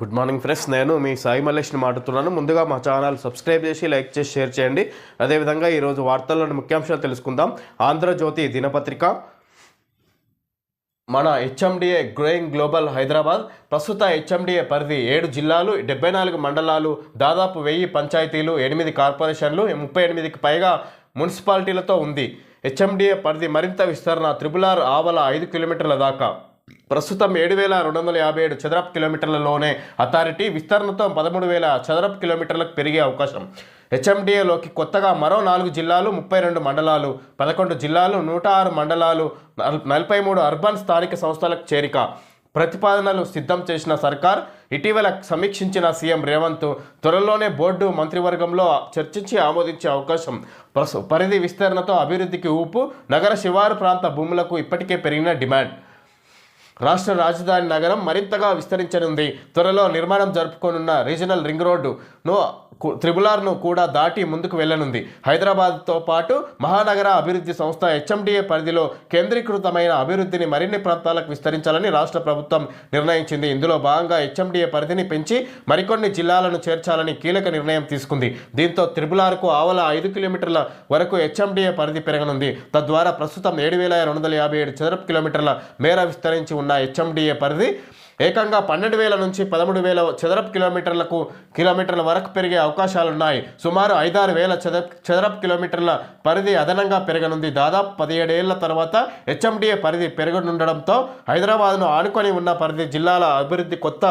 Good morning friends. నేను మీ సాయి మల్లేష్ని మాట్లాడుతున్నాను. ముందుగా మా ఛానల్ సబ్స్క్రైబ్ చేసి లైక్ చేసి షేర్ చేయండి. అదేవిధంగా ఈరోజు వార్తల్లోని ముఖ్యాంశాలు తెలుసుకుందాం. ఆంధ్రజ్యోతి దినపత్రిక. మన హెచ్ఎండిఏ గ్రోయింగ్ గ్లోబల్ హైదరాబాద్. ప్రస్తుత హెచ్ఎండిఏ పరిధి ఏడు జిల్లాలు డెబ్బై నాలుగు మండలాలు దాదాపు వెయ్యి పంచాయతీలు ఎనిమిది కార్పొరేషన్లు ముప్పై ఎనిమిదికి పైగా మున్సిపాలిటీలతో ఉంది. హెచ్ఎండిఏ పరిధి మరింత విస్తరణ త్రిపులార్ ఆవల ఐదు కిలోమీటర్ల దాకా. ప్రస్తుతం ఏడు వేల రెండు వందల యాభై ఏడు చదరపు కిలోమీటర్లలోనే అథారిటీ విస్తరణతో పదమూడు వేల చదరపు కిలోమీటర్లకు పెరిగే అవకాశం. హెచ్ఎండిఏలోకి కొత్తగా మరో నాలుగు జిల్లాలు ముప్పై రెండు మండలాలు పదకొండు జిల్లాలు నూట ఆరు మండలాలు నల్- నలభై మూడు అర్బన్ స్థానిక సంస్థలకు చేరిక. ప్రతిపాదనలు సిద్ధం చేసిన సర్కార్ ఇటీవల సమీక్షించిన సీఎం రేవంత్ త్వరలోనే బోర్డు మంత్రివర్గంలో చర్చించి ఆమోదించే అవకాశం. ప్రసు పరిధి విస్తరణతో అభివృద్ధికి ఊపు నగర శివారు ప్రాంత భూములకు ఇప్పటికే పెరిగిన డిమాండ్. రాష్ట్ర రాజధాని నగరం మరింతగా విస్తరించనుంది. త్వరలో నిర్మాణం జరుపుకోనున్న రీజనల్ రింగ్ రోడ్డును కు- త్రిబులార్ను కూడా దాటి ముందుకు వెళ్ళనుంది హైదరాబాద్తో పాటు మహానగర అభివృద్ధి సంస్థ హెచ్ఎండిఏ పరిధిలో కేంద్రీకృతమైన అభివృద్ధిని మరిన్ని ప్రాంతాలకు విస్తరించాలని రాష్ట్ర ప్రభుత్వం నిర్ణయించింది. ఇందులో భాగంగా హెచ్ఎండిఏ పరిధిని పెంచి మరికొన్ని జిల్లాలను చేర్చాలని కీలక నిర్ణయం తీసుకుంది. దీంతో త్రిబులార్కు ఆవల ఐదు కిలోమీటర్ల వరకు హెచ్ఎండిఏ పరిధి పెరగనుంది. తద్వారా ప్రస్తుతం ఏడు వేల రెండు వందల యాభై ఏడు చదరపు కిలోమీటర్ల మేర విస్తరించి ఉన్న హెచ్ఎండిఏ పరిధి ఏకంగా పన్నెండు వేల నుంచి పదమూడు వేల చదరపు కిలోమీటర్లకు కిలోమీటర్ల వరకు పెరిగే అవకాశాలున్నాయి. సుమారు ఐదారు వేల చదర చదరపు కిలోమీటర్ల పరిధి అదనంగా పెరగనుంది. దాదాపు పదిహేడేళ్ళ తర్వాత హెచ్ఎండిఏ పరిధి పెరగనుండడంతో హైదరాబాద్ను ఆనుకొని ఉన్న పరిధి జిల్లాల అభివృద్ధి కొత్త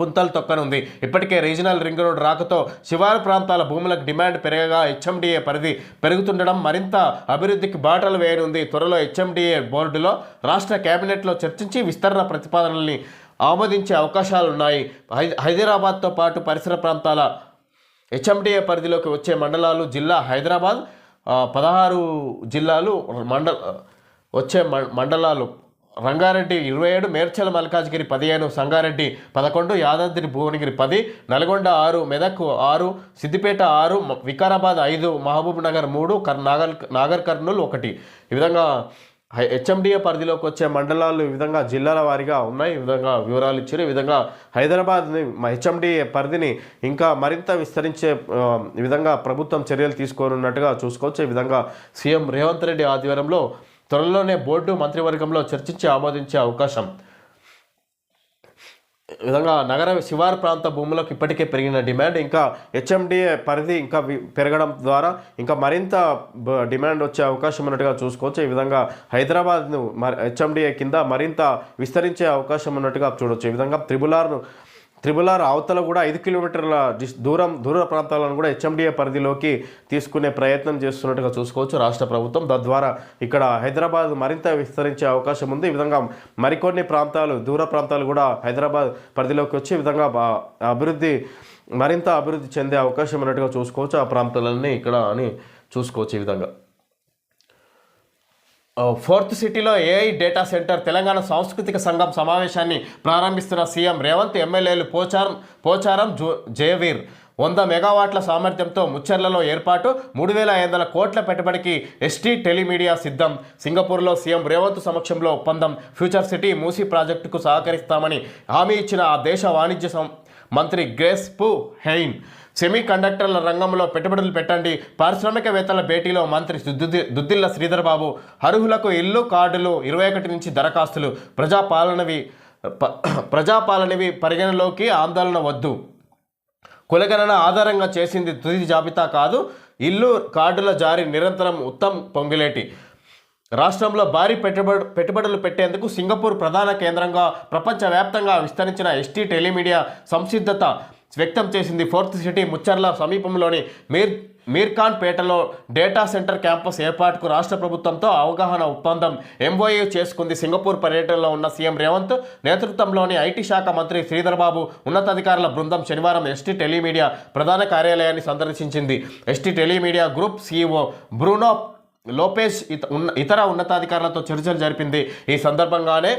పుంతలు తొక్కనుంది. ఇప్పటికే రీజనల్ రింగ్ రోడ్ రాకతో శివారు ప్రాంతాల భూములకు డిమాండ్ పెరగగా హెచ్ఎండిఏ పరిధి పెరుగుతుండడం మరింత అభివృద్ధికి బాటలు వేయనుంది. త్వరలో హెచ్ఎండిఏ బోర్డులో రాష్ట్ర కేబినెట్లో చర్చించి విస్తరణ ప్రతిపాదనల్ని ఆమోదించే అవకాశాలున్నాయి. హై హైదరాబాద్తో పాటు పరిసర ప్రాంతాల హెచ్ఎండిఏ పరిధిలోకి వచ్చే మండలాలు జిల్లా హైదరాబాద్ పదహారు జిల్లాలు మండల వచ్చే మ- మండలాలు రంగారెడ్డి ఇరవై ఏడు మేర్చల మల్కాజ్గిరి పదిహేను సంగారెడ్డి పదకొండు యాదాద్రి భువనగిరి పది నల్గొండ ఆరు మెదక్ ఆరు సిద్దిపేట ఆరు వికారాబాద్ ఐదు మహబూబ్ నగర్ మూడు కర్ నాగర్ నాగర్ కర్నూలు ఒకటి. ఈ విధంగా హై- హెచ్ఎండిఏ పరిధిలోకి వచ్చే మండలాలు ఈ విధంగా జిల్లాల వారీగా ఉన్నాయి. ఈ విధంగా వివరాలు ఇచ్చారు. ఈ విధంగా హైదరాబాద్ని హెచ్ఎండిఏ పరిధిని ఇంకా మరింత విస్తరించే ఈ విధంగా ప్రభుత్వం చర్యలు తీసుకోనున్నట్టుగా చూసుకోవచ్చు. ఈ విధంగా సీఎం రేవంత్ రెడ్డి ఆధ్వర్యంలో త్వరలోనే బోర్డు మంత్రివర్గంలో చర్చించి ఆమోదించే అవకాశం. ఈ విధంగా నగర శివారు ప్రాంత భూములకు ఇప్పటికే పెరిగిన డిమాండ్ ఇంకా హెచ్ఎండిఏ పరిధి ఇంకా పెరగడం ద్వారా ఇంకా మరింత డిమాండ్ వచ్చే అవకాశం ఉన్నట్టుగా చూసుకోవచ్చు. ఈ విధంగా హైదరాబాద్ను మ హెచ్ఎండిఏ కింద మరింత విస్తరించే అవకాశం ఉన్నట్టుగా చూడవచ్చు ఈ విధంగా త్రిబులార్ను త్రిబులార్ అవతల కూడా ఐదు కిలోమీటర్ల డిస్ దూరం దూర ప్రాంతాలను కూడా హెచ్ఎండిఏ పరిధిలోకి తీసుకునే ప్రయత్నం చేస్తున్నట్టుగా చూసుకోవచ్చు రాష్ట్ర ప్రభుత్వం. తద్వారా ఇక్కడ హైదరాబాద్ మరింత విస్తరించే అవకాశం ఉంది. ఈ విధంగా మరికొన్ని ప్రాంతాలు దూర ప్రాంతాలు కూడా హైదరాబాద్ పరిధిలోకి వచ్చి ఈ విధంగా అభివృద్ధి మరింత అభివృద్ధి చెందే అవకాశం ఉన్నట్టుగా చూసుకోవచ్చు ఆ ప్రాంతాలన్నీ ఇక్కడ అని చూసుకోవచ్చు ఈ విధంగా. ఫోర్త్ సిటీలో ఏఐ డేటా సెంటర్ తెలంగాణ సాంస్కృతిక సంఘం సమావేశాన్ని ప్రారంభిస్తున్న సీఎం రేవంత్ ఎమ్మెల్యేలు పోచారం పోచారం జో జయవీర్. వంద మెగావాట్ల సామర్థ్యంతో ముచ్చర్లలో ఏర్పాటు మూడు వేల ఐదు వందల కోట్ల పెట్టుబడికి ఎస్టీ టెలిమీడియా సిద్ధం. సింగపూర్లో సీఎం రేవంత్ సమక్షంలో ఒప్పందం. ఫ్యూచర్ సిటీ మూసీ ప్రాజెక్టుకు సహకరిస్తామని హామీ ఇచ్చిన ఆ దేశ వాణిజ్య మంత్రి గ్రేస్ పు హెయిన్. సెమీ కండక్టర్ల రంగంలో పెట్టుబడులు పెట్టండి. పారిశ్రామికవేత్తల భేటీలో మంత్రి దుద్దిల్ల శ్రీధర్ బాబు అర్హులకు ఇల్లు కార్డులు ఇరవై ఒకటి నుంచి దరఖాస్తులు. ప్రజాపాలనవి ప- ప్రజాపాలనవి పరిగణలోకి ఆందోళన వద్దు. కులగణన ఆధారంగా చేసింది తుది జాబితా కాదు. ఇల్లు కార్డుల జారీ నిరంతరం ఉత్తమ్ పొంగిలేటి. రాష్ట్రంలో భారీ పెట్టుబడు పెట్టుబడులు పెట్టేందుకు సింగపూర్ ప్రధాన కేంద్రంగా ప్రపంచవ్యాప్తంగా విస్తరించిన ఎస్టీ టెలిమీడియా సంసిద్ధత. వ్యక్తం చేసింది ఫోర్త్ సిటీ ముచ్చర్ల సమీపంలోని మీర్ మీర్ఖాన్ పేటలో డేటా సెంటర్ క్యాంపస్ ఏర్పాటుకు రాష్ట్ర ప్రభుత్వంతో అవగాహన ఒప్పందం ఎంఓయూ చేసుకుంది సింగపూర్ పర్యటనలో ఉన్న సీఎం రేవంత్. నేతృత్వంలోని ఐటీ శాఖ మంత్రి శ్రీధర్బాబు ఉన్నతాధికారుల బృందం శనివారం ఎస్టీ టెలిమీడియా ప్రధాన కార్యాలయాన్ని సందర్శించింది. ST Telemedia group CEO Bruno Lopez ఇత ఉన్న ఇతర ఉన్నతాధికారులతో చర్చలు జరిపింది. ఈ సందర్భంగానే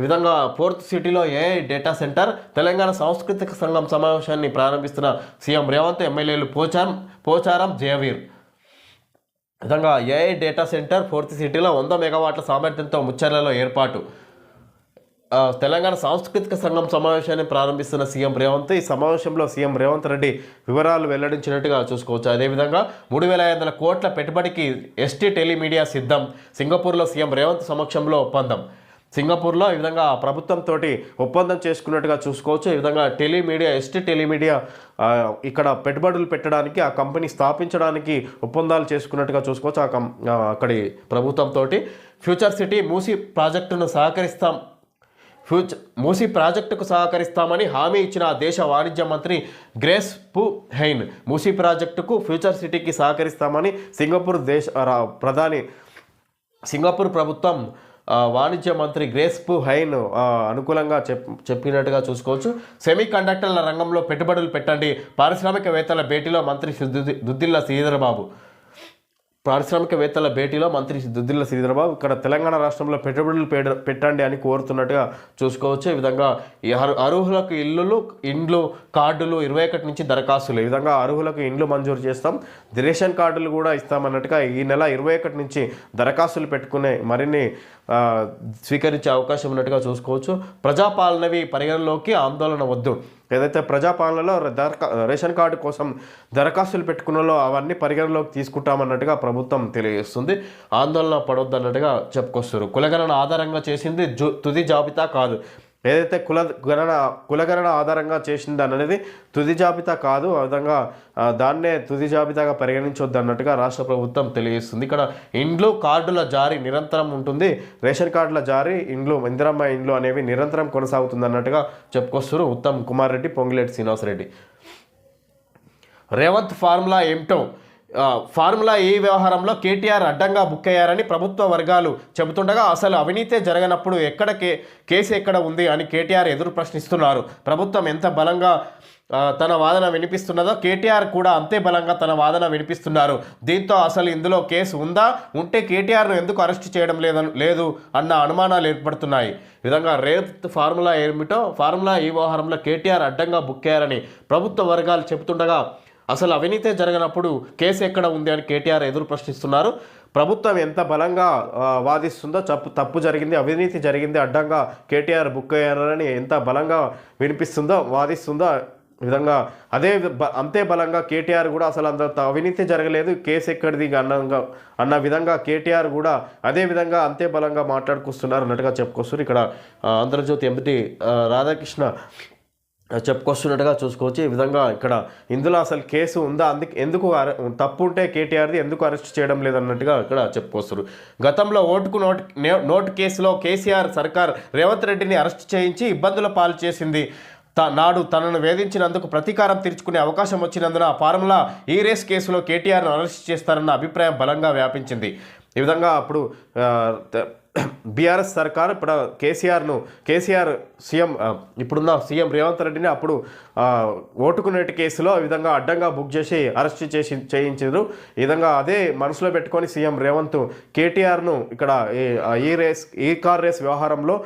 విధంగా ఫోర్త్ సిటీలో ఏఐ డేటా సెంటర్ తెలంగాణ సాంస్కృతిక సంఘం సమావేశాన్ని ప్రారంభిస్తున్న సీఎం రేవంత్ ఎమ్మెల్యేలు పోచారం పోచారం జయవీర్. ఈ విధంగా ఏఐ డేటా సెంటర్ ఫోర్త్ సిటీలో వంద మెగావాట్ల సామర్థ్యంతో ముచ్చర్లలో ఏర్పాటు. తెలంగాణ సాంస్కృతిక సంఘం సమావేశాన్ని ప్రారంభిస్తున్న సీఎం రేవంత్ ఈ సమావేశంలో సీఎం రేవంత్ రెడ్డి వివరాలు వెల్లడించినట్టుగా చూసుకోవచ్చు. అదేవిధంగా మూడు వేల ఐదు వందల కోట్ల పెట్టుబడికి ఎస్టీ టెలిమీడియా సిద్ధం సింగపూర్లో సీఎం రేవంత్ సమక్షంలో ఒప్పందం. సింగపూర్లో ఈ విధంగా ప్రభుత్వంతో ఒప్పందం చేసుకున్నట్టుగా చూసుకోవచ్చు. ఈ విధంగా టెలిమీడియా ఎస్టీ టెలిమీడియా ఇక్కడ పెట్టుబడులు పెట్టడానికి ఆ కంపెనీ స్థాపించడానికి ఒప్పందాలు చేసుకున్నట్టుగా చూసుకోవచ్చు. ఆ కం అక్కడి ప్రభుత్వంతో ఫ్యూచర్ సిటీ మూసి ప్రాజెక్టును సహకరిస్తాం. ఫ్యూచర్ మూసీ ప్రాజెక్టుకు సహకరిస్తామని హామీ ఇచ్చిన దేశ వాణిజ్య మంత్రి గ్రేస్ పు హెయిన్ మూసీ ప్రాజెక్టుకు ఫ్యూచర్ సిటీకి సహకరిస్తామని సింగపూర్ దేశ ప్రధాని సింగపూర్ ప్రభుత్వం వాణిజ్య మంత్రి గ్రేస్పు హైన్ అనుకూలంగా చెప్ చెప్పినట్టుగా చూసుకోవచ్చు. సెమీ కండక్టర్ల రంగంలో పెట్టుబడులు పెట్టండి. పారిశ్రామికవేత్తల భేటీలో మంత్రి దుద్దిల్ల దుద్దిల్ల శ్రీధరబాబు. పారిశ్రామికవేత్తల భేటీలో మంత్రి దుద్దిల్ల శ్రీధరబాబు ఇక్కడ తెలంగాణ రాష్ట్రంలో పెట్టుబడులు పెడ- పెట్టండి అని కోరుతున్నట్టుగా చూసుకోవచ్చు. ఈ విధంగా ఈ అర్హులకు ఇల్లులు ఇండ్లు కార్డులు ఇరవై ఒకటి నుంచి దరఖాస్తులు. ఈ విధంగా అర్హులకు ఇండ్లు మంజూరు చేస్తాం. రేషన్ కార్డులు కూడా ఇస్తామన్నట్టుగా ఈ నెల ఇరవై ఒకటి నుంచి దరఖాస్తులు పెట్టుకునే మరిన్ని స్వీకరించే అవకాశం ఉన్నట్టుగా చూసుకోవచ్చు. ప్రజాపాలనవి పరిగణలోకి ఆందోళన వద్దు. ఏదైతే ప్రజాపాలనలో రేషన్ కార్డు కోసం దరఖాస్తులు పెట్టుకున్నలో అవన్నీ పరిగణలోకి తీసుకుంటామన్నట్టుగా ప్రభుత్వం తెలియజేస్తుంది. ఆందోళన పడొద్దన్నట్టుగా చెప్పుకొస్తారు కులగణన ఆధారంగా చేసింది తుది జాబితా కాదు. ఏదైతే కుల గణన కులగణన ఆధారంగా చేసింది అనేది తుది జాబితా కాదు ఆ విధంగా దాన్నే తుది జాబితాగా పరిగణించొద్దు అన్నట్టుగా రాష్ట్ర ప్రభుత్వం తెలియజేస్తుంది. ఇక్కడ ఇండ్లు కార్డుల జారీ నిరంతరం ఉంటుంది. రేషన్ కార్డుల జారీ ఇండ్లు ఇందిరమ్మ ఇండ్లు అనేవి నిరంతరం కొనసాగుతుంది అన్నట్టుగా చెప్పుకొస్తారు ఉత్తమ్ కుమార్ రెడ్డి పొంగిలేటి శ్రీనివాసరెడ్డి. రేవంత్ ఫార్ములా ఏమిటో ఫార్ములా ఈ వ్యవహారంలో కేటీఆర్ అడ్డంగా బుక్ అయ్యారని ప్రభుత్వ వర్గాలు చెబుతుండగా అసలు అవినీతే జరగనప్పుడు ఎక్కడ కే కేసు ఎక్కడ ఉంది అని కేటీఆర్ ఎదురు ప్రశ్నిస్తున్నారు. ప్రభుత్వం ఎంత బలంగా తన వాదన వినిపిస్తున్నదో కేటీఆర్ కూడా అంతే బలంగా తన వాదన వినిపిస్తున్నారు. దీంతో అసలు ఇందులో కేసు ఉందా? ఉంటే కేటీఆర్ను ఎందుకు అరెస్ట్ చేయడం లేదని లేదు అన్న అనుమానాలు ఏర్పడుతున్నాయి. విధంగా రేప్ ఫార్ములా ఏమిటో ఫార్ములా ఈ వ్యవహారంలో కేటీఆర్ అడ్డంగా బుక్ అయ్యారని ప్రభుత్వ వర్గాలు చెబుతుండగా అసలు అవినీతే జరగనప్పుడు కేసు ఎక్కడ ఉంది అని కేటీఆర్ ఎదురు ప్రశ్నిస్తున్నారు. ప్రభుత్వం ఎంత బలంగా వాదిస్తుందో తప్పు తప్పు జరిగింది అవినీతి జరిగింది అడ్డంగా కేటీఆర్ బుక్ అయ్యారని ఎంత బలంగా వినిపిస్తుందో వాదిస్తుందో విధంగా. అదే అంతే బలంగా కేటీఆర్ కూడా అసలు అంత అవినీతి జరగలేదు కేసు ఎక్కడిది అన్నంగా అన్న విధంగా కేటీఆర్ కూడా అదే విధంగా అంతే బలంగా మాట్లాడుకొస్తున్నారు అన్నట్టుగా చెప్పుకొస్తున్నారు. ఇక్కడ ఆంధ్రజ్యోతి ఎంపీ రాధాకృష్ణ చెప్పుకొస్తున్నట్టుగా చూసుకోవచ్చు. ఈ విధంగా ఇక్కడ ఇందులో అసలు కేసు ఉందా? అందుకు ఎందుకు అరె- తప్పు ఉంటే కేటీఆర్ది ఎందుకు అరెస్ట్ చేయడం లేదన్నట్టుగా ఇక్కడ చెప్పుకొస్తారు గతంలో ఓటుకు నోటు నోటు కేసులో కేసీఆర్ సర్కార్ రేవంత్ రెడ్డిని అరెస్ట్ చేయించి ఇబ్బందుల పాలు చేసింది. త నాడు తనను వేధించినందుకు ప్రతీకారం తీర్చుకునే అవకాశం వచ్చినందున ఫార్ములా ఈ రేస్ కేసులో కేటీఆర్ను అరెస్ట్ చేస్తారన్న అభిప్రాయం బలంగా వ్యాపించింది. ఈ విధంగా అప్పుడు బీఆర్ఎస్ సర్కార్ ఇప్పుడు కేసీఆర్ను కేసీఆర్ సీఎం ఇప్పుడున్న సీఎం రేవంత్ రెడ్డిని అప్పుడు ఓటుకునేటి కేసులో ఆ విధంగా అడ్డంగా బుక్ చేసి అరెస్ట్ చేసి చేయించారు. ఈ విధంగా అదే మనసులో పెట్టుకొని సీఎం రేవంత్ కేటీఆర్ను ఇక్కడ ఈ- ఈ రేస్ ఈ కార్ రేస్ వ్యవహారంలో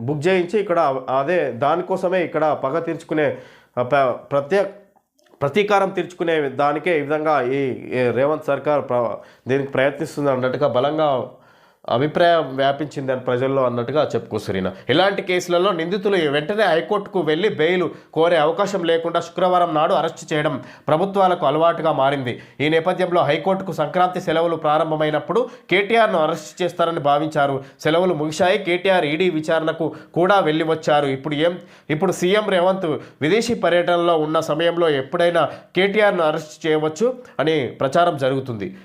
బుక్ చేయించి ఇక్కడ అదే దానికోసమే ఇక్కడ పగ తీర్చుకునే ప్రత్యేక ప్రతీకారం తీర్చుకునే దానికే ఈ విధంగా ఈ రేవంత్ సర్కార్ దీనికి ప్రయత్నిస్తుంది అన్నట్టుగా బలంగా అభిప్రాయం వ్యాపించింది అని ప్రజల్లో అన్నట్టుగా చెప్పుకొస్తున్న ఇలాంటి కేసులలో నిందితులు వెంటనే హైకోర్టుకు వెళ్ళి బెయిల్ కోరే అవకాశం లేకుండా శుక్రవారం నాడు అరెస్ట్ చేయడం ప్రభుత్వాలకు అలవాటుగా మారింది. ఈ నేపథ్యంలో హైకోర్టుకు సంక్రాంతి సెలవులు ప్రారంభమైనప్పుడు కేటీఆర్ను అరెస్ట్ చేస్తారని భావించారు. సెలవులు ముగిశాయి. కేటీఆర్ ఈడీ విచారణకు కూడా వెళ్ళి వచ్చారు ఇప్పుడు ఏం? ఇప్పుడు సీఎం రేవంత్ విదేశీ పర్యటనలో ఉన్న సమయంలో ఎప్పుడైనా కేటీఆర్ను అరెస్ట్ చేయవచ్చు అని ప్రచారం జరుగుతుంది.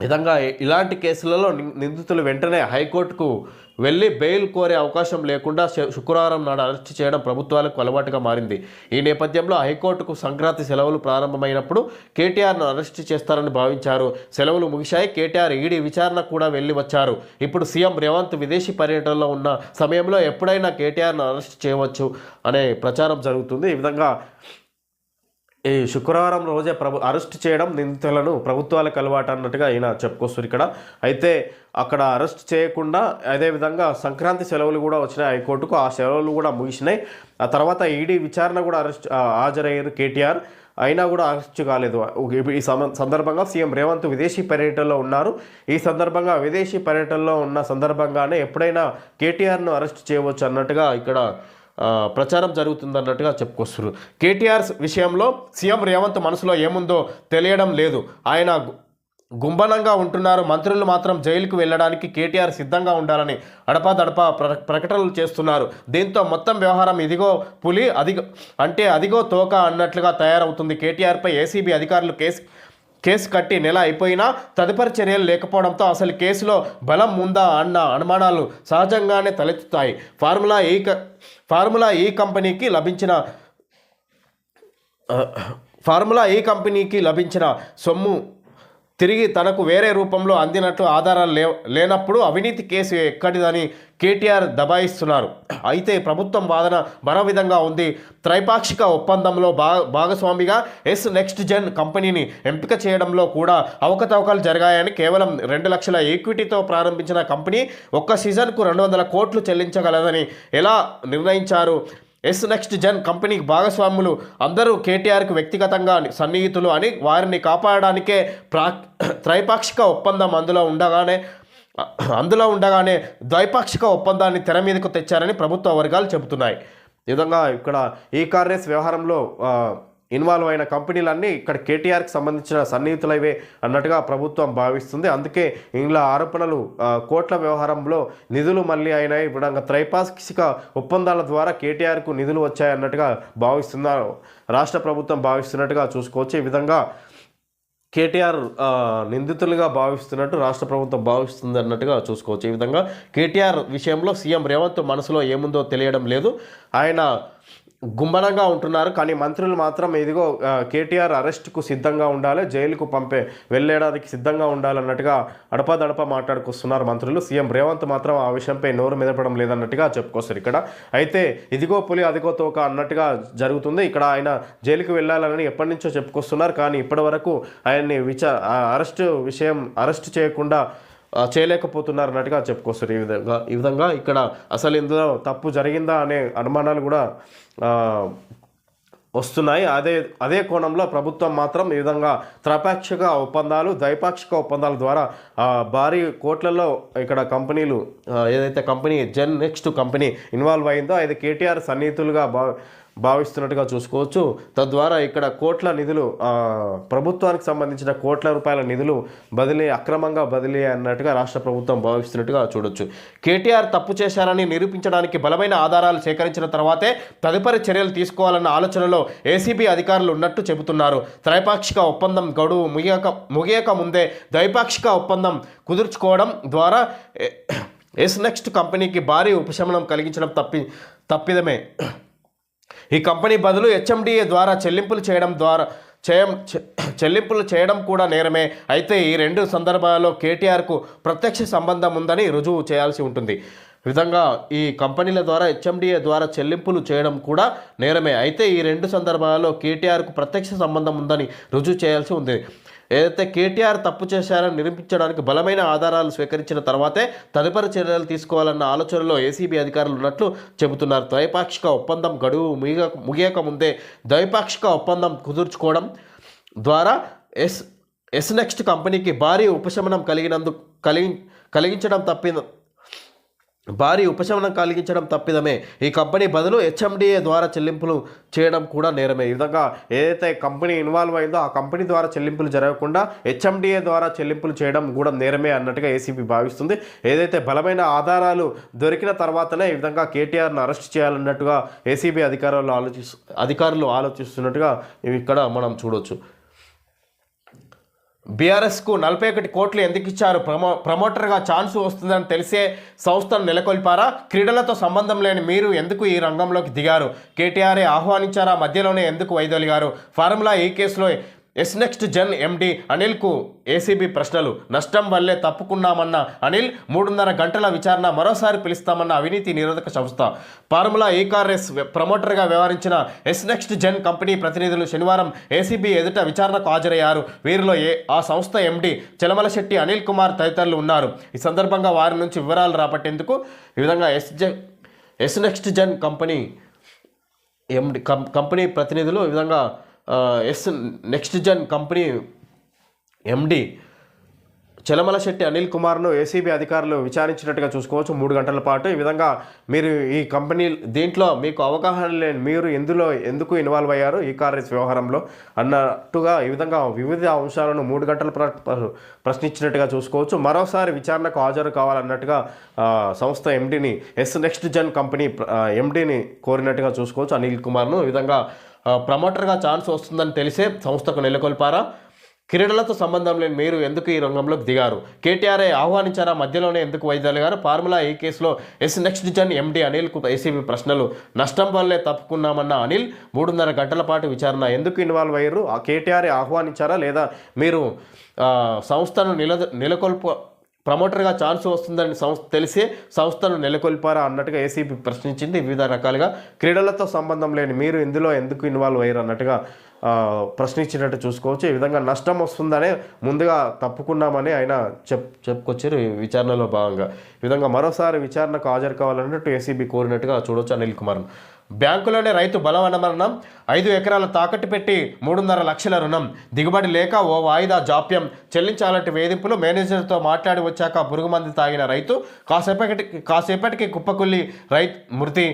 విధంగా ఇలాంటి కేసులలో ని- నిందితులు వెంటనే హైకోర్టుకు వెళ్ళి బెయిల్ కోరే అవకాశం లేకుండా శ- శుక్రవారం నాడు అరెస్ట్ చేయడం ప్రభుత్వాలకు అలవాటుగా మారింది. ఈ నేపథ్యంలో హైకోర్టుకు సంక్రాంతి సెలవులు ప్రారంభమైనప్పుడు కేటీఆర్ను అరెస్ట్ చేస్తారని భావించారు. సెలవులు ముగిశాయి కేటీఆర్ ఈడీ విచారణ కూడా వెళ్ళి వచ్చారు. ఇప్పుడు సీఎం రేవంత్ విదేశీ పర్యటనలో ఉన్న సమయంలో ఎప్పుడైనా కేటీఆర్ను అరెస్ట్ చేయవచ్చు అనే ప్రచారం జరుగుతుంది. ఈ విధంగా ఈ శుక్రవారం రోజే ప్రభు అరెస్ట్ చేయడం నిందితులను ప్రభుత్వాలకు అలవాటు అన్నట్టుగా ఆయన చెప్పుకొస్తారు ఇక్కడ. అయితే అక్కడ అరెస్ట్ చేయకుండా అదేవిధంగా సంక్రాంతి సెలవులు కూడా వచ్చినాయి హైకోర్టుకు. ఆ సెలవులు కూడా ముగిసినాయి. ఆ తర్వాత ఈడీ విచారణ కూడా అరెస్ట్ హాజరయ్యారు కేటీఆర్. అయినా కూడా అరెస్ట్ కాలేదు. ఈ సందర్భంగా సీఎం రేవంత్ విదేశీ పర్యటనలో ఉన్నారు. ఈ సందర్భంగా విదేశీ పర్యటనలో ఉన్న సందర్భంగానే ఎప్పుడైనా కేటీఆర్ను అరెస్ట్ చేయవచ్చు అన్నట్టుగా ఇక్కడ ప్రచారం జరుగుతుందన్నట్టుగా చెప్పుకొస్తున్నారు. కేటీఆర్ విషయంలో సీఎం రేవంత్ మనసులో ఏముందో తెలియడం లేదు. ఆయన గుంబనంగా ఉంటున్నారు. మంత్రులు మాత్రం జైలుకు వెళ్ళడానికి కేటీఆర్ సిద్ధంగా ఉండాలని అడపాదడపా ప్ర ప్రకటనలు చేస్తున్నారు. దీంతో మొత్తం వ్యవహారం ఇదిగో పులి అదిగో అంటే అదిగో తోక అన్నట్లుగా తయారవుతుంది. కేటీఆర్పై ఏసీబీ అధికారులు కేసు కేసు కట్టి నెల అయిపోయినా తదుపరి చర్యలు లేకపోవడంతో అసలు కేసులో బలం ఉందా అన్న అనుమానాలు సహజంగానే తలెత్తుతాయి. ఫార్ములా ఈ క- ఫార్ములా ఈ కంపెనీకి లభించిన ఫార్ములా ఈ కంపెనీకి లభించిన సొమ్ము తిరిగి తనకు వేరే రూపంలో అందినట్లు ఆధారాలు లే లేనప్పుడు అవినీతి కేసు ఎక్కడిదని కేటీఆర్ దబాయిస్తున్నారు. అయితే ప్రభుత్వం వాదన మరో విధంగా ఉంది. త్రైపాక్షిక ఒప్పందంలో భా భాగస్వామిగా ఎస్ నెక్స్ట్ జెన్ కంపెనీని ఎంపిక చేయడంలో కూడా అవకతవకలు జరిగాయని కేవలం రెండు లక్షల ఈక్విటీతో ప్రారంభించిన కంపెనీ ఒక్క సీజన్కు రెండు వందల కోట్లు చెల్లించగలదని ఎలా నిర్ణయించారు? ఎస్ నెక్స్ట్ జన్ కంపెనీకి భాగస్వాములు అందరూ కేటీఆర్కి వ్యక్తిగతంగా సన్నిహితులు అని వారిని కాపాడడానికే ప్రా త్రైపాక్షిక ఒప్పందం అందులో ఉండగానే అందులో ఉండగానే ద్వైపాక్షిక ఒప్పందాన్ని తెర మీదకు తెచ్చారని ప్రభుత్వ వర్గాలు చెబుతున్నాయి. ఈ విధంగా ఇక్కడ ఈ కార్యస్ వ్యవహారంలో ఇన్వాల్వ్ అయిన కంపెనీలన్నీ ఇక్కడ కేటీఆర్కి సంబంధించిన సన్నిహితులవే అన్నట్టుగా ప్రభుత్వం భావిస్తుంది. అందుకే ఇందులో ఆరోపణలు కోట్ల వ్యవహారంలో నిధులు మళ్ళీ అయినాయి. ఇప్పుడు త్రైపాక్షిక ఒప్పందాల ద్వారా కేటీఆర్కు నిధులు వచ్చాయన్నట్టుగా భావిస్తున్నారు. రాష్ట్ర ప్రభుత్వం భావిస్తున్నట్టుగా చూసుకోవచ్చు. ఈ విధంగా కేటీఆర్ నిందితులుగా భావిస్తున్నట్టు రాష్ట్ర ప్రభుత్వం భావిస్తుంది అన్నట్టుగా చూసుకోవచ్చు. ఈ విధంగా కేటీఆర్ విషయంలో సీఎం రేవంత్ మనసులో ఏముందో తెలియడం లేదు. ఆయన గుమ్మనంగా ఉంటున్నారు. కానీ మంత్రులు మాత్రం ఇదిగో కేటీఆర్ అరెస్ట్కు సిద్ధంగా ఉండాలి జైలుకు పంపే వెళ్ళడానికి సిద్ధంగా ఉండాలన్నట్టుగా అడపదడప మాట్లాడుకొస్తున్నారు మంత్రులు. సీఎం రేవంత్ మాత్రం ఆ విషయంపై నోరు మెదపడం లేదన్నట్టుగా చెప్పుకొస్తారు ఇక్కడ. అయితే ఇదిగో పులి అదిగో తోక అన్నట్టుగా జరుగుతుంది. ఇక్కడ ఆయన జైలుకు వెళ్ళాలని ఎప్పటి నుంచో చెప్పుకొస్తున్నారు. కానీ ఇప్పటి వరకు ఆయన్ని విచ ఆ అరెస్ట్ విషయం అరెస్ట్ చేయకుండా చేయలేకపోతున్నారు అన్నట్టుగా చెప్పుకొస్తారు. ఈ విధంగా ఈ విధంగా ఇక్కడ అసలు ఇందులో తప్పు జరిగిందా అనే అనుమానాలు కూడా వస్తున్నాయి. అదే అదే కోణంలో ప్రభుత్వం మాత్రం ఈ విధంగా త్రపాక్షిక ఒప్పందాలు ద్వైపాక్షిక ఒప్పందాల ద్వారా భారీ కోట్లలో ఇక్కడ కంపెనీలు ఏదైతే company gen next company involve అయిందో అది కేటీఆర్ సన్నిహితులుగా బా భావిస్తున్నట్టుగా చూసుకోవచ్చు. తద్వారా ఇక్కడ కోట్ల నిధులు ప్రభుత్వానికి సంబంధించిన కోట్ల రూపాయల నిధులు బదిలీ అక్రమంగా బదిలీ అన్నట్టుగా రాష్ట్ర ప్రభుత్వం భావిస్తున్నట్టుగా చూడొచ్చు. కేటీఆర్ తప్పు చేశారని నిరూపించడానికి బలమైన ఆధారాలు సేకరించిన తర్వాతే తదుపరి చర్యలు తీసుకోవాలన్న ఆలోచనలో ఏసీబీ అధికారులు ఉన్నట్టు చెబుతున్నారు. త్రైపాక్షిక ఒప్పందం గడువు ముగియక ముగియక ముందే ద్వైపాక్షిక ఒప్పందం కుదుర్చుకోవడం ద్వారా ఎస్ నెక్స్ట్ కంపెనీకి భారీ ఉపశమనం కలిగించడం తప్పి తప్పిదమే. ఈ కంపెనీ బదులు హెచ్ఎండిఏ ద్వారా చెల్లింపులు చేయడం ద్వారా చేయం చె- చెల్లింపులు చేయడం కూడా నేరమే. అయితే ఈ రెండు సందర్భాల్లో కేటీఆర్కు ప్రత్యక్ష సంబంధం ఉందని రుజువు చేయాల్సి ఉంటుంది. విధంగా ఈ కంపెనీల ద్వారా హెచ్ఎండిఏ ద్వారా చెల్లింపులు చేయడం కూడా నేరమే. అయితే ఈ రెండు సందర్భాల్లో కేటీఆర్కు ప్రత్యక్ష సంబంధం ఉందని రుజువు చేయాల్సి ఉంది. ఏదైతే కేటీఆర్ తప్పు చేశారని నిరూపించడానికి బలమైన ఆధారాలు స్వీకరించిన తర్వాతే తదుపరి చర్యలు తీసుకోవాలన్న ఆలోచనలో ఏసీబీ అధికారులు ఉన్నట్లు చెబుతున్నారు. ద్వైపాక్షిక ఒప్పందం గడువు ముగియ ముగియక ముందే ద్వైపాక్షిక ఒప్పందం కుదుర్చుకోవడం ద్వారా ఎస్ ఎస్ నెక్స్ట్ కంపెనీకి భారీ ఉపశమనం కలిగినందు కలిగి కలిగించడం తప్పింది భారీ ఉపశమనం కలిగించడం తప్పిదమే. ఈ కంపెనీ బదులు హెచ్ఎండిఏ ద్వారా చెల్లింపులు చేయడం కూడా నేరమే. ఈ విధంగా ఏదైతే కంపెనీ ఇన్వాల్వ్ అయిందో ఆ కంపెనీ ద్వారా చెల్లింపులు జరగకుండా హెచ్ఎండిఏ ద్వారా చెల్లింపులు చేయడం కూడా నేరమే అన్నట్టుగా ఏసీబీ భావిస్తుంది. ఏదైతే బలమైన ఆధారాలు దొరికిన తర్వాతనే ఈ విధంగా కేటీఆర్ను అరెస్ట్ చేయాలన్నట్టుగా ఏసీబీ అధికారులు ఆలోచి అధికారులు ఆలోచిస్తున్నట్టుగా ఇక్కడ మనం చూడొచ్చు. బీఆర్ఎస్కు నలభై ఒకటి కోట్లు ఎందుకు ఇచ్చారు? ప్రమో ప్రమోటర్గా ఛాన్స్ వస్తుందని తెలిసే సంస్థను నెలకొల్పారా? క్రీడలతో సంబంధం లేని మీరు ఎందుకు ఈ రంగంలోకి దిగారు? కేటీఆర్ఏ ఆహ్వానించారా? మధ్యలోనే ఎందుకు వైదొలిగారు? ఫార్ములా ఈ కేసులో ఎస్ నెక్స్ట్ జన్ ఎండి అనిల్కు ఏసీబీ ప్రశ్నలు. నష్టం వల్లే తప్పుకున్నామన్న అనిల్ మూడున్నర గంటల విచారణ మరోసారి పిలుస్తామన్న అవినీతి నిరోధక సంస్థ. ఫార్ములా ఈకార్ఎస్ ప్రమోటర్గా వ్యవహరించిన ఎస్ నెక్స్ట్ జన్ కంపెనీ ప్రతినిధులు శనివారం ఏసీబీ ఎదుట విచారణకు హాజరయ్యారు. వీరిలో ఏ ఆ సంస్థ ఎండి చలమలశెట్టి అనిల్ కుమార్ తదితరులు ఉన్నారు. ఈ సందర్భంగా వారి నుంచి వివరాలు రాబట్టేందుకు ఈ విధంగా S J S next gen company MD com company ప్రతినిధులు ఈ విధంగా ఆ, S next gen company MD Chalamala Shetty Anil కుమార్ను ACB అధికారులు విచారించినట్టుగా చూసుకోవచ్చు. మూడు గంటల పాటు ఈ విధంగా మీరు ఈ కంపెనీ దీంట్లో మీకు అవగాహన లేని మీరు ఎందులో ఎందుకు ఇన్వాల్వ్ అయ్యారు ఈ కార్యస్ వ్యవహారంలో అన్నట్టుగా ఈ విధంగా వివిధ అంశాలను మూడు గంటల ప్ర- ప్రశ్నించినట్టుగా చూసుకోవచ్చు. మరోసారి విచారణకు హాజరు కావాలన్నట్టుగా సంస్థ ఎండిని ఎస్ నెక్స్ట్ జన్ కంపెనీ ఎండిని కోరినట్టుగా చూసుకోవచ్చు. అనిల్ కుమార్ను ఈ విధంగా ప్రమోటర్గా ఛాన్స్ వస్తుందని తెలిసే సంస్థకు నెలకొల్పారా? క్రీడలతో సంబంధం లేని మీరు ఎందుకు ఈ రంగంలోకి దిగారు? కేటీఆర్ఐ ఆహ్వానించారా? మధ్యలోనే ఎందుకు వైద్యాలు గారు? ఫార్ములా ఈ కేసులో ఎస్ నెక్స్ట్ జన్ ఎండి అనిల్కు ఏసీబీ ప్రశ్నలు నష్టం వల్లే తప్పుకున్నామన్న అనిల్ మూడున్నర గంటల పాటు విచారణ ఎందుకు ఇన్వాల్వ్ అయ్యారు? ఆ ఆహ్వానించారా? లేదా మీరు సంస్థను నిల నెలకొల్ప ప్రమోటర్గా ఛాన్స్ వస్తుందని సంస్థ తెలిసే సంస్థను నెలకొల్పారా అన్నట్టుగా ఏసీబీ ప్రశ్నించింది. వివిధ రకాలుగా క్రీడలతో సంబంధం లేని మీరు ఇందులో ఎందుకు ఇన్వాల్వ్ అయ్యారు? అన్నట్టుగా ప్రశ్నించినట్టు చూసుకోవచ్చు. ఈ విధంగా నష్టం వస్తుందనే ముందుగా తప్పుకున్నామని ఆయన చెప్ చెప్పుకొచ్చారు విచారణలో భాగంగా. ఈ విధంగా మరోసారి విచారణకు హాజరు కావాలన్నట్టు ఏసీబీ కోరినట్టుగా చూడవచ్చు అనిల్ కుమార్ బ్యాంకులోనే రైతు బలవనమరణం ఐదు ఎకరాల తాకట్టు పెట్టి మూడున్నర లక్షల రుణం దిగుబడి లేక ఓ వాయిదా జాప్యం చెల్లించాలంటే వేధింపులు మేనేజర్తో మాట్లాడి వచ్చాక పురుగుమంది తాగిన రైతు కాసేపటికి కాసేపటికి కుప్పకుల్లి రైతు మృతి.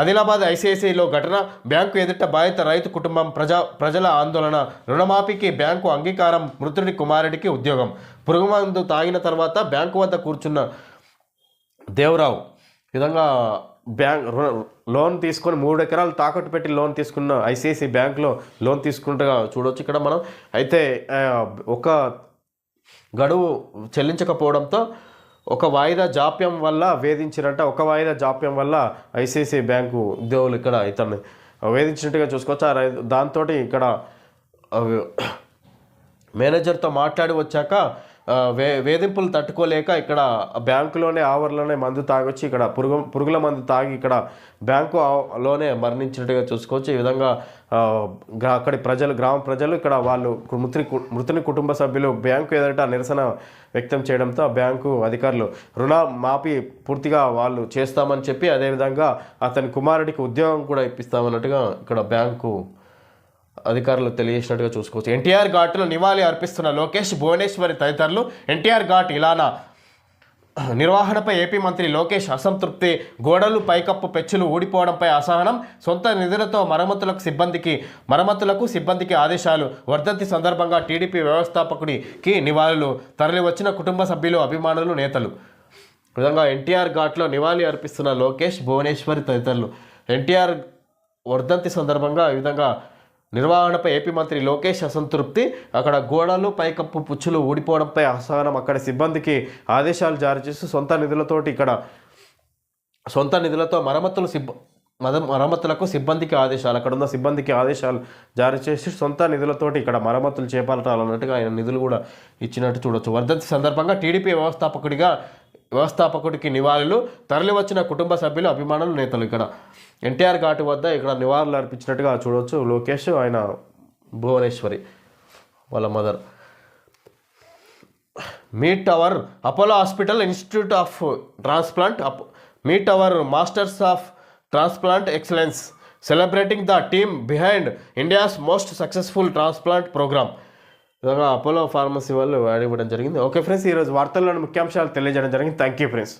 ఆదిలాబాద్ ఐసీఐసీలో ఘటన బ్యాంకు ఎదుట బాధిత రైతు కుటుంబం ప్రజా ప్రజల ఆందోళన రుణమాఫీకి బ్యాంకు అంగీకారం మృతుడి కుమారుడికి ఉద్యోగం. పురుగుమందు తాగిన తర్వాత బ్యాంకు వద్ద కూర్చున్న దేవరావు విధంగా బ్యాంక్ లోన్ తీసుకొని మూడు ఎకరాలు తాకట్టు పెట్టి లోన్ తీసుకున్న ఐసిఐసి బ్యాంక్లో లోన్ తీసుకుంటగా చూడవచ్చు ఇక్కడ మనం. అయితే ఒక గడువు చెల్లించకపోవడంతో ఒక వాయిదా జాప్యం వల్ల వేధించినట్ట ఒక వాయిదా జాప్యం వల్ల ఐసిఐసిఐ బ్యాంకు ఉద్యోగులు ఇక్కడ ఇతన్ని వేధించినట్టుగా చూసుకోవచ్చు. ఆ దాంతో ఇక్కడ మేనేజర్తో మాట్లాడి వచ్చాక వే వేధింపులు తట్టుకోలేక ఇక్కడ బ్యాంకులోనే ఆవర్లోనే మందు తాగొచ్చి ఇక్కడ పురుగు పురుగుల మందు తాగి ఇక్కడ బ్యాంకు లోనే మరణించినట్టుగా చూసుకోవచ్చు. ఈ విధంగా అక్కడి ప్రజలు గ్రామ ప్రజలు ఇక్కడ వాళ్ళు కు- మృతుని కు- మృతుని కుటుంబ సభ్యులు బ్యాంకు ఎదుట నిరసన వ్యక్తం చేయడంతో బ్యాంకు అధికారులు రుణ మాఫీ పూర్తిగా వాళ్ళు చేస్తామని చెప్పి అదేవిధంగా అతని కుమారుడికి ఉద్యోగం కూడా ఇప్పిస్తామన్నట్టుగా ఇక్కడ బ్యాంకు అధికారులు తెలియజేసినట్టుగా చూసుకోవచ్చు. ఎన్టీఆర్ ఘాట్లో నివాళి అర్పిస్తున్న లోకేష్ భువనేశ్వరి తదితరులు ఎన్టీఆర్ ఘాట్ ఇలానా నిర్వహణపై ఏపీ మంత్రి లోకేష్ అసంతృప్తి గోడలు పైకప్పు పెచ్చులు ఊడిపోవడంపై అసహనం సొంత నిధులతో మరమ్మతులకు సిబ్బందికి మరమ్మతులకు సిబ్బందికి ఆదేశాలు వర్ధంతి సందర్భంగా టీడీపీ వ్యవస్థాపకుడికి నివాళులు తరలివచ్చిన కుటుంబ సభ్యులు అభిమానులు నేతలు. ఈ విధంగా ఎన్టీఆర్ ఘాట్లో నివాళి అర్పిస్తున్న లోకేష్ భువనేశ్వరి తదితరులు. ఎన్టీఆర్ వర్ధంతి సందర్భంగా ఈ విధంగా నిర్వహణపై ఏపీ మంత్రి లోకేష్ అసంతృప్తి. అక్కడ గోడలు పైకప్పు పుచ్చులు ఊడిపోవడంపై అసహనం అక్కడ సిబ్బందికి ఆదేశాలు జారీ చేస్తూ సొంత నిధులతోటి ఇక్కడ సొంత నిధులతో మరమ్మతులు సిబ్బ మద- మరమ్మతులకు సిబ్బందికి ఆదేశాలు అక్కడ ఉన్న సిబ్బందికి ఆదేశాలు జారీ చేసి సొంత నిధులతోటి ఇక్కడ మరమ్మతులు చేపట్టాలన్నట్టుగా ఆయన నిధులు కూడా ఇచ్చినట్టు చూడొచ్చు. వర్ధంతి సందర్భంగా టీడీపీ వ్యవస్థాపకుడిగా వ్యవస్థాపకుడికి నివాళులు తరలివచ్చిన కుటుంబ సభ్యులు అభిమానులు నేతలు ఇక్కడ. ఎన్టీఆర్ ఘాటు వద్ద ఇక్కడ నివాళులు అర్పించినట్టుగా చూడొచ్చు. లోకేష్ ఆయన భువనేశ్వరి వాళ్ళ mother. Meet our Apollo hospital institute of transplant up meet our masters of transplant excellence celebrating the team behind India's most successful transplant programme. ఇదొక అపోలో ఫార్మసీ వాళ్ళు యాడ్ ఇవ్వడం జరిగింది. ఓకే ఫ్రెండ్స్ ఈరోజు వార్తల్లోని ముఖ్యాంశాలు తెలియజేయడం జరిగింది. Thank you friends.